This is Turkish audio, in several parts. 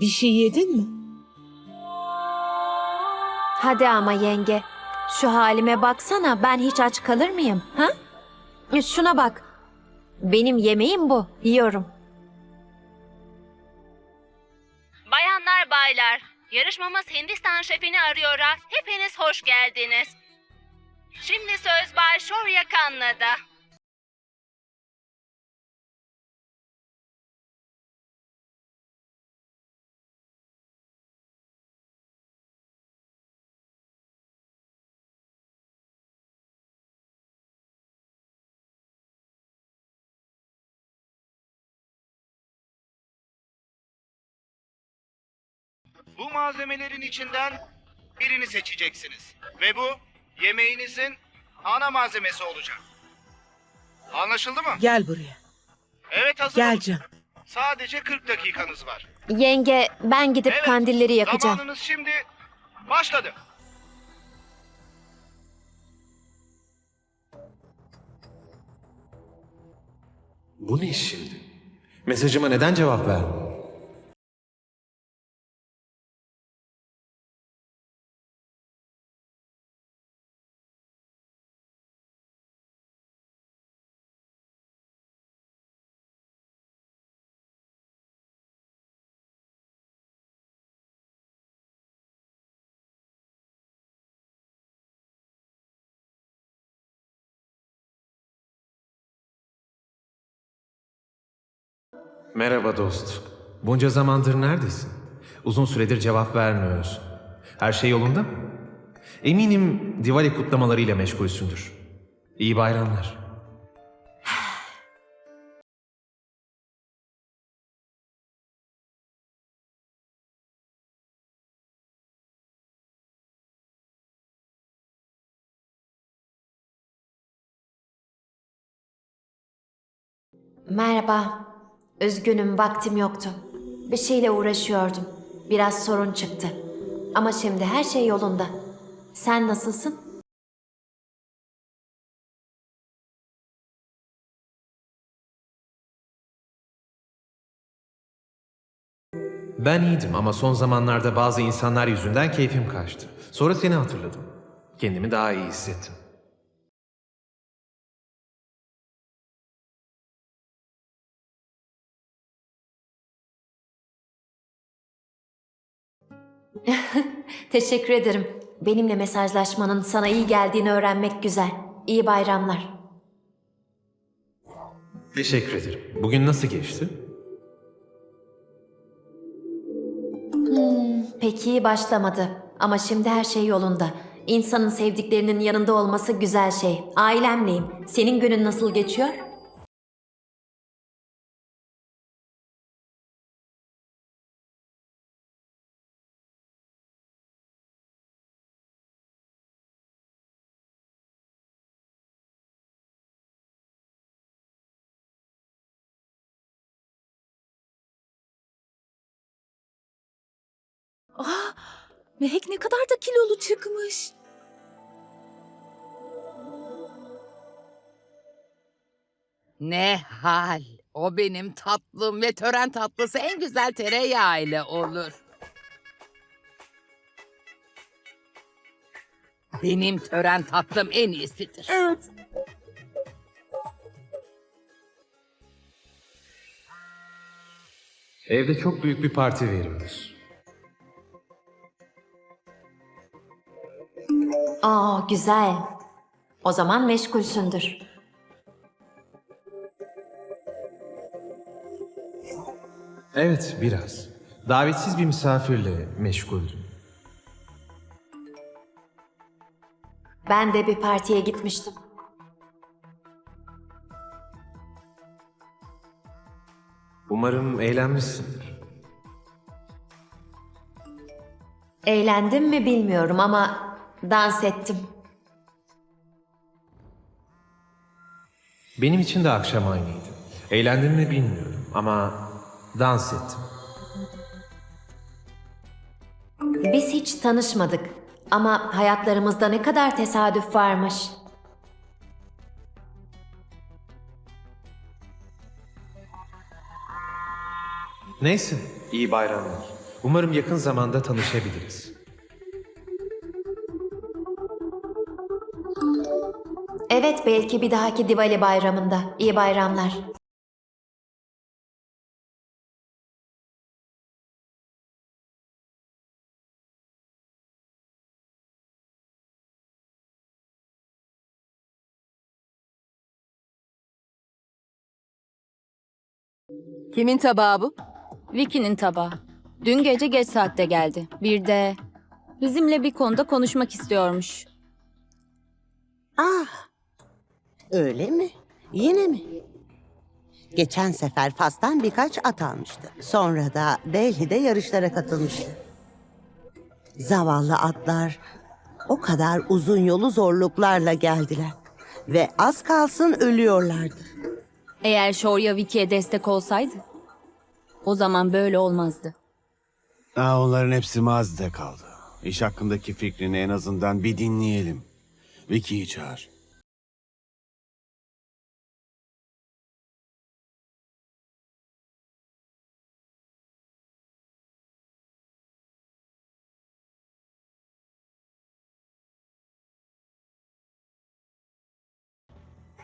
Bir şey yedin mi? Hadi ama yenge. Şu halime baksana ben hiç aç kalır mıyım? Ha? Şuna bak. Benim yemeğim bu. Yiyorum. Bayanlar baylar, yarışmamız Hindistan şefini arıyor. ha. Hepiniz hoş geldiniz. Şimdi söz Bay Şorya Kanna'da. Bu malzemelerin içinden birini seçeceksiniz. Ve bu yemeğinizin ana malzemesi olacak. Anlaşıldı mı? Gel buraya. Evet hazır Gel olun. Can. Sadece 40 dakikanız var. Yenge ben gidip Evet, kandilleri yakacağım. Zamanınız şimdi başladı. Bu ne iş şimdi? Mesajıma neden cevap vermiyor? Merhaba dost. Bunca zamandır neredesin? Uzun süredir cevap vermiyorsun. Her şey yolunda mı? Eminim Diwali kutlamalarıyla meşgulsündür. İyi bayramlar. Merhaba. Üzgünüm vaktim yoktu. Bir şeyle uğraşıyordum. Biraz sorun çıktı. Ama şimdi her şey yolunda. Sen nasılsın? Ben iyiydim ama son zamanlarda bazı insanlar yüzünden keyfim kaçtı. Sonra seni hatırladım. Kendimi daha iyi hissettim. Teşekkür ederim. Benimle mesajlaşmanın sana iyi geldiğini öğrenmek güzel. İyi bayramlar. Teşekkür ederim. Bugün nasıl geçti? Pek iyi başlamadı. Ama şimdi her şey yolunda. İnsanın sevdiklerinin yanında olması güzel şey. Ailemleyim. Senin günün nasıl geçiyor? Aa, Mehek ne kadar da kilolu çıkmış. Ne hal. O benim tatlım ve tören tatlısı en güzel tereyağı ile olur. Benim tören tatlım en iyisidir. Evet. Evde çok büyük bir parti veriyoruz. Aa güzel. O zaman meşgulsündür. Evet, biraz. Davetsiz bir misafirle meşguldüm. Ben de bir partiye gitmiştim. Umarım eğlenmişsindir. Eğlendim mi bilmiyorum ama dans ettim. Benim için de akşam aynıydı. Eğlendim mi bilmiyorum ama dans ettim. Biz hiç tanışmadık ama hayatlarımızda ne kadar tesadüf varmış. Neyse, iyi bayramlar. Umarım yakın zamanda tanışabiliriz. Evet belki bir dahaki Diwali bayramında. İyi bayramlar. Kimin tabağı bu? Vicky'nin tabağı. Dün gece geç saatte geldi. Bir de bizimle bir konuda konuşmak istiyormuş. Ah, öyle mi? Yine mi? Geçen sefer Fas'tan birkaç at almıştı. Sonra da Delhi'de yarışlara katılmıştı. Zavallı atlar o kadar uzun yolu zorluklarla geldiler. Ve az kalsın ölüyorlardı. Eğer Şorya Vicky'ye destek olsaydı o zaman böyle olmazdı. Aa, onların hepsi mazide kaldı. İş hakkındaki fikrini en azından bir dinleyelim. Vicky'yi çağır.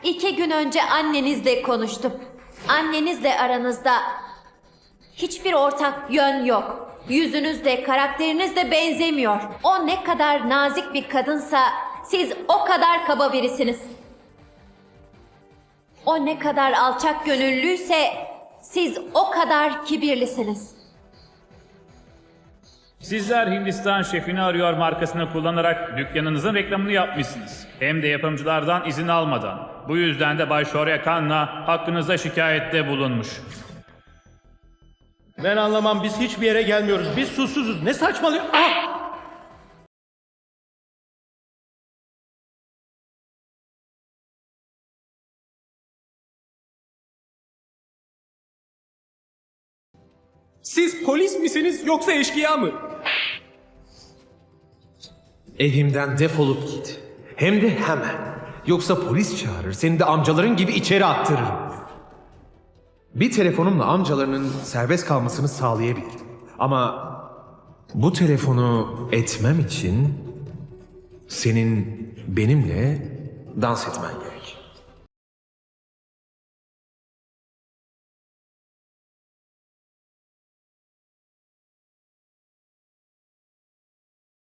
İki gün önce annenizle konuştum. Annenizle aranızda hiçbir ortak yön yok. Yüzünüz de karakteriniz de benzemiyor. O ne kadar nazik bir kadınsa siz o kadar kaba birisiniz. O ne kadar alçak gönüllüyse siz o kadar kibirlisiniz. Sizler Hindistan şefini arıyor markasını kullanarak dükkanınızın reklamını yapmışsınız. Hem de yapımcılardan izin almadan. Bu yüzden de Bay Şorya Kanna hakkınızda şikayette bulunmuş. Ben anlamam biz hiçbir yere gelmiyoruz. Biz susuzuz. Ne saçmalıyor? Ah! Siz polis misiniz yoksa eşkıya mı? Evimden defolup git. Hem de hemen. Yoksa polis çağırır, seni de amcaların gibi içeri attırırım. Bir telefonumla amcalarının serbest kalmasını sağlayabilirim. Ama bu telefonu etmem için senin benimle dans etmen gerek.